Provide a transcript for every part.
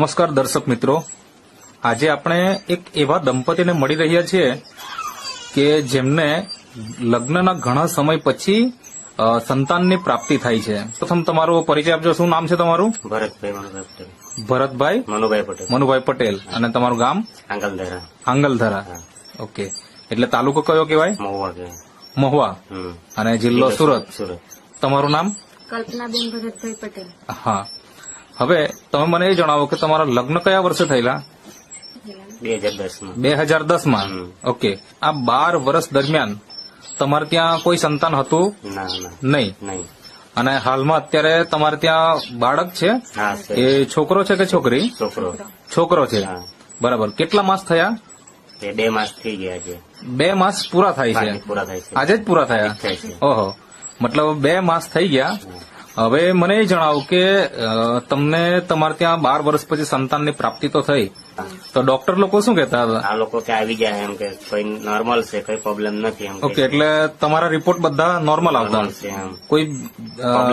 નમસ્કાર દર્શક મિત્રો. આજે આપણે એક એવા દંપતીને મળી રહ્યા છીએ કે જેમને લગ્નના ઘણા સમય પછી સંતાનની પ્રાપ્તિ થાય છે. પ્રથમ તમારો પરિચય આપજો. શું નામ છે તમારું? ભરતભાઈ મનુભાઈ પટેલ. ભરતભાઈ? મનુભાઈ પટેલ. મનુભાઈ પટેલ. અને તમારું ગામ? આંગલધારા. આંગલધરા. ઓકે. એટલે તાલુકો કયો કહેવાય? મહુવા અને જિલ્લો સુરત. સુરત. તમારું નામ? કલ્પનાબેન ભરતભાઈ પટેલ. હા. હવે તમે મને એ જણાવો કે તમારા લગ્ન કયા વર્ષે થયેલા? બે હજાર દસ બે હજાર દસમાં. ઓકે. આ બાર વર્ષ દરમિયાન તમારે ત્યાં કોઈ સંતાન હતું? નહીં. નહીં. અને હાલમાં અત્યારે તમારે ત્યાં બાળક છે? એ છોકરો છે કે છોકરી? છોકરો. છોકરો છે. બરાબર. કેટલા માસ થયા? બે માસ થઈ ગયા છે. બે માસ પૂરા થાય છે. પૂરા થાય છે. આજે જ પૂરા થયા? ઓહો. મતલબ બે માસ થઈ ગયા. હવે મને એ જણાવો કે અ, તમને તમારે ત્યાં બાર વર્ષ પછી સંતાનની પ્રાપ્તિ તો થઈ. તો ડોક્ટર લોકો શું કહેતા હતા? આ લોકો કે આવી ગયા એમ કે કોઈ નોર્મલ છે કોઈ પ્રોબ્લેમ નથી એમ ઓકે એટલે તમારા રિપોર્ટ બધા નોર્મલ આવતા છે કોઈ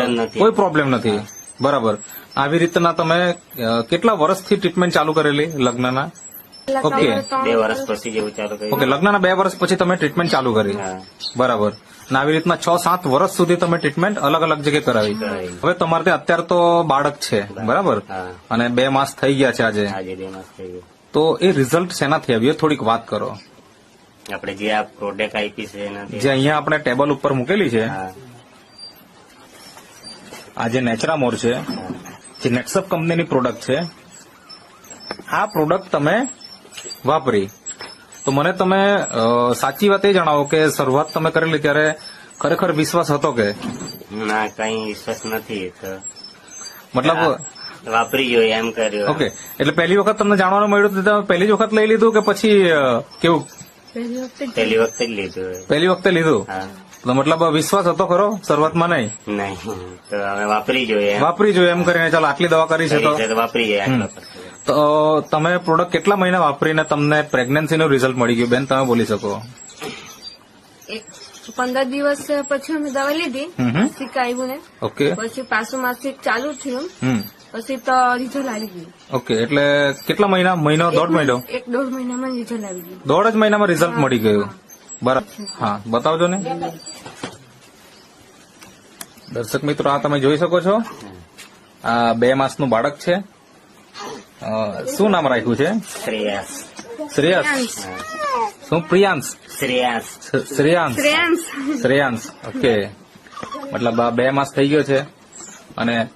નથી. કોઈ પ્રોબ્લેમ નથી. બરાબર. આવી રીતના તમે કેટલા વર્ષથી ટ્રીટમેન્ટ ચાલુ કરેલી લગ્નના? ઓકે. બે વર્ષ પછી જેવું ચાલુ ઓકે લગ્નના બે વર્ષ પછી તમે ટ્રીટમેન્ટ ચાલુ કરી. બરાબર. અને આવી રીતના છ સાત વર્ષ સુધી તમે ટ્રીટમેન્ટ અલગ અલગ જગ્યાએ કરાવી. હવે તમારે ત્યાં અત્યારે તો બાળક છે બરાબર? અને બે માસ થઈ ગયા છે આજે. આજે બે માસ થઈ ગયું. તો એ રિઝલ્ટ શેનાથી આવ્યું થોડીક વાત કરો. આપણે જે આ પ્રોડક્ટ આપી છે જે અહીંયા આપણે ટેબલ ઉપર મૂકેલી છે. આ જે નેચરામોર છે જે નેક્સઅપ કંપનીની પ્રોડક્ટ છે આ પ્રોડક્ટ તમે વાપરી. તો મને તમે સાચી વાત એ જણાવો કે શરૂઆત તમે કરેલી ત્યારે ખરેખર વિશ્વાસ હતો કે? ના કઈ વિશ્વાસ નથી મતલબ વાપરી ગયો એમ કર્યું. ઓકે એટલે પહેલી વખત તમને જાણવાનું મળ્યું તો તમે પહેલી જ વખત લઈ લીધું કે પછી કેવું? પહેલી વખતે જ પહેલી વખતે જ લીધું પહેલી વખતે લીધું? તો મતલબ વિશ્વાસ હતો ખરો શરૂઆતમાં નહીં? નહીં તો હવે વાપરી જોઈએ એમ. વાપરી જોઈએ એમ કરીને ચાલો આટલી દવા કરી છે તો. વાપરી જાય. તો તમે પ્રોડક્ટ કેટલા મહિના વાપરીને તમને પ્રેગ્નન્સીનું રિઝલ્ટ મળી ગયું? બેન તમે બોલી શકો. પંદર દિવસ પછી અમે દવા લીધી. માસિક આવ્યું ને. ઓકે. પછી પાછું માસિક ચાલુ થયું. પછી તો રિઝલ્ટ આવી ગયું. ઓકે એટલે કેટલા મહિના મહિનો દોઢ મહિનો? એક દોઢ મહિનામાં રિઝલ્ટ આવી ગયું. દોઢ જ મહિનામાં રિઝલ્ટ મળી ગયું. બરાબર હા બતાવજો ને. દર્શક મિત્રો આ તમે જોઈ શકો છો. આ બે માસનું બાળક છે. શું નામ રાખ્યું છે? શ્રેયસ શ્રેયસ શું? પ્રિયાંશ. શ્રેયાસ શ્રેયાંશ. શ્રેયાંશ. શ્રેયાંશ. ઓકે. મતલબ આ બે માસ થઈ ગયો છે. અને